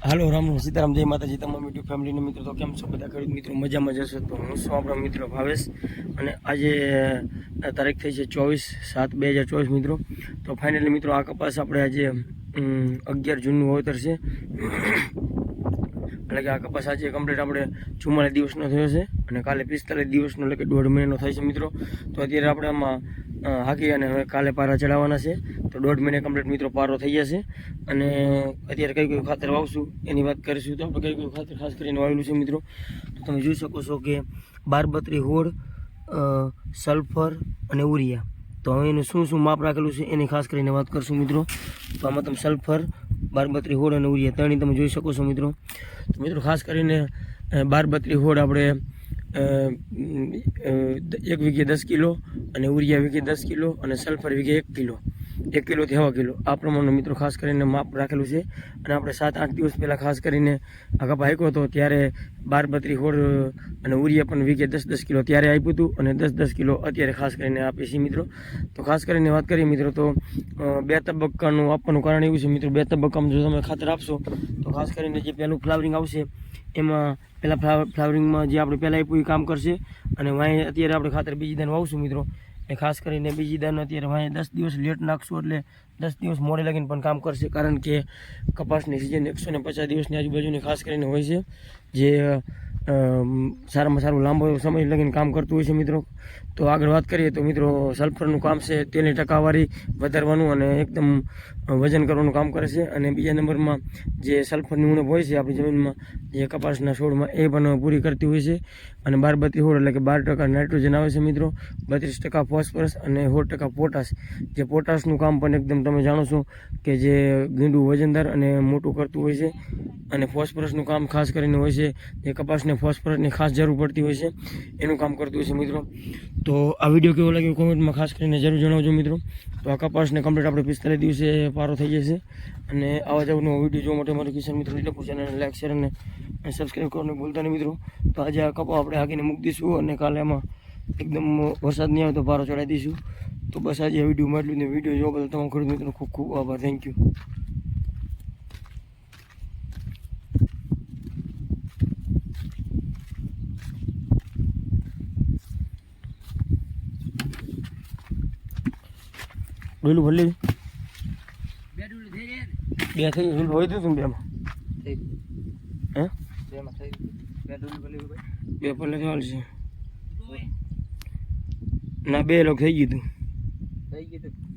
હાલો, રામ રામ, સીતારામ, જય માતાજી, તમામ યુટ્યુબ ફેમિલીના મિત્રો, તો કેમ છો? બધા ખેડૂત મિત્રો મજામાં જશો તો હું છું આપણા મિત્રો ભાવેશ. અને આજે તારીખ થઈ છે ચોવીસ સાત બે હજાર ચોવીસ મિત્રો. તો ફાઇનલી મિત્રો, આ કપાસ આપણે આજે અગિયાર જૂનનું વાવેતર છે. એટલે કે આ કપાસ આજે કમ્પ્લીટ આપણે ચુમ્માલીસ દિવસનો થયો છે અને કાલે પિસ્તાલીસ દિવસનો, એટલે કે દોઢ મહિનાનો થાય છે મિત્રો. તો અત્યારે આપણે આમાં હાકી અને હવે કાલે પારા ચડાવવાના છે. દોઢ મહિને કમ્પ્લીટ મિત્રો પારો થઈ જશે. અને અત્યારે કઈ કયું ખાતર વાવશું, એની વાત કરીશું તો કઈ કયું ખાતર ખાસ કરીને વાવેલું છે મિત્રો? તો તમે જોઈ શકો છો કે બારબત્રી હોળ સલ્ફર અને ઉરિયા તો હવે એનું શું શું માપ રાખેલું છે એની ખાસ કરીને વાત કરશું મિત્રો. તો આમાં તમે સલ્ફર, બારબત્રી હોળ અને ઉરિયા ત્રણેય તમે જોઈ શકો છો મિત્રો. તો મિત્રો ખાસ કરીને બારબત્રી હોળ આપણે એક વીઘે દસ કિલો અને ઉરિયા વીઘે દસ કિલો અને સલ્ફર વીઘે એક કિલો. એક કિલોથી હવા કિલો. આ પ્રમાણનું મિત્રો ખાસ કરીને માપ રાખેલું છે. અને આપણે સાત, આઠ દિવસ પહેલાં ખાસ કરીને આ કપા હાંક્યો હતો ત્યારે બાર બત્રી હોળ અને ઉરિયા પણ વીઘે દસ દસ કિલો ત્યારે આપ્યું હતું અને દસ દસ કિલો અત્યારે ખાસ કરીને આપીએ છીએ મિત્રો. તો ખાસ કરીને વાત કરીએ મિત્રો તો બે તબક્કાનું આપવાનું કારણ એવું છે મિત્રો. બે તબક્કામાં જો તમે ખાતર આપશો, તો ખાસ કરીને જે પહેલું ફ્લાવરિંગ આવશે, એમાં પહેલાં ફ્લાવરિંગમાં જે આપણે પહેલાં આપ્યું એ કામ કરશે. અને વાંય અત્યારે આપણે ખાતર બીજી દાન વાવશું મિત્રો. એ ખાસ કરીને બીજી દાન અત્યારે વાંય દસ દિવસ લેટ નાખશું એટલે દસ દિવસ મોડે લાગીને પણ કામ કરશે, કારણ કે કપાસની સિઝન એકસો ને પચાસ દિવસની આજુબાજુની ખાસ કરીને હોય છે, જે સારામાં સારું લાંબો સમય લગીને કામ કરતું હોય છે મિત્રો. તો આગળ વાત કરીએ તો મિત્રો સલ્ફરનું કામ છે તેની ટકાવારી વધારવાનું અને એકદમ વજન કરવાનું કામ કરે છે. અને બીજા નંબરમાં જે સલ્ફરની ઉણપ હોય છે આપણી જમીનમાં, જે કપાસના છોડમાં, એ પણ પૂરી કરતી હોય છે. અને બાર બત્રી હોળ એટલે કે બાર ટકા નાઇટ્રોજન આવે છે મિત્રો. બત્રીસ ટકા ફોસ્ફરસ અને સોળ ટકા પોટાશ. જે પોટાશનું કામ પણ એકદમ તમે જાણો છો કે જે ગીંડું વજનદાર અને મોટું કરતું હોય છે. અને ફોસ્ફરસનું કામ ખાસ કરીને હોય છે જે કપાસને ફોસ્ફરસની ખાસ જરૂર પડતી હોય છે. એનું કામ કરતું હોય છે મિત્રો. તો આ વીડિયો કેવો લાગ્યો કોમેન્ટમાં ખાસ કરીને જરૂર જણાવજો મિત્રો. તો આ કપાસને કમ્પ્લીટ આપણે પિસ્તાલીસ દિવસે પારો થઈ જશે. અને આવા જ નવો વીડિયો જોવા માટે મારું કિશન મિત્રો લખું છે અને લાઈક શેર અને સબસ્ક્રાઈબ કરવાનું ભૂલતા નહીં મિત્રો. તો આજે આ કપા આપણે હાકીને મૂકી દઈશું અને કાલે એમાં એકદમ વરસાદ નહીં આવે તો પારો ચડાવી દઈશું. તો બસ આજે આ વિડીયોમાં એટલું ને વીડિયો જોવા બદલ તમામ ખેડૂત મિત્રો, ખૂબ ખૂબ આભાર. થેન્ક યુ ડોલું ભરલી બે ડોલું થઈ જાય બે થઈ ગયું. હોય તો શું બેમાં? ને હે? બેમાં થઈ ગયું. બે ડોલું ભલે ભાઈ. બે ભલે ચાલશે ના બે લોક થઈ ગયું તું. થઈ ગયું તો.